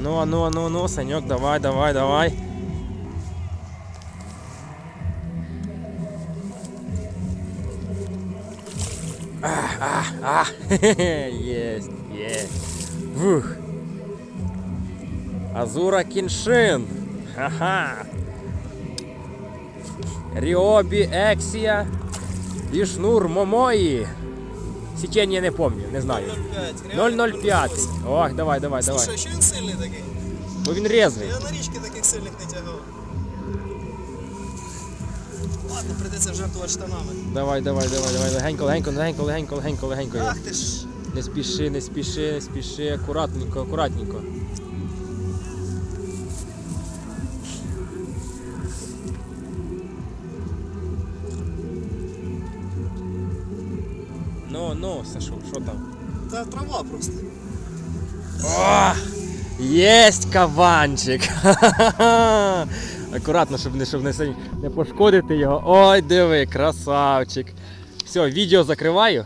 Ану, ану, ану, ану, Саньок, давай, давай, давай. А, а, а, хе-хе, єсть, єсть. Вух. Азура Кіншин. Ха-ха. Ріобі Ексія. І шнур Момої. Січення не пам'ятаю, не знаю. 0,05. 005. Ох, давай, давай, давай. Слушай, що він сильний такий? Бо він резвий. Я на річки таких сильних не тягав. Ладно, прийдеться жертвувати штанами. Давай, давай, давай, давай. Легенько, легенько, легенько, легенько, легенько, легенько. Ах ти ж. Не спіши, не спіши, не спіши, акуратненько, акуратненько. Ну, ну, Сашу, що там? Та трава просто. О! Єсть каванчик! Ха-ха-ха! Акуратно, щоб не, щоб не, не пошкодити його. Ой, диви, красавчик. Все, відео закриваю.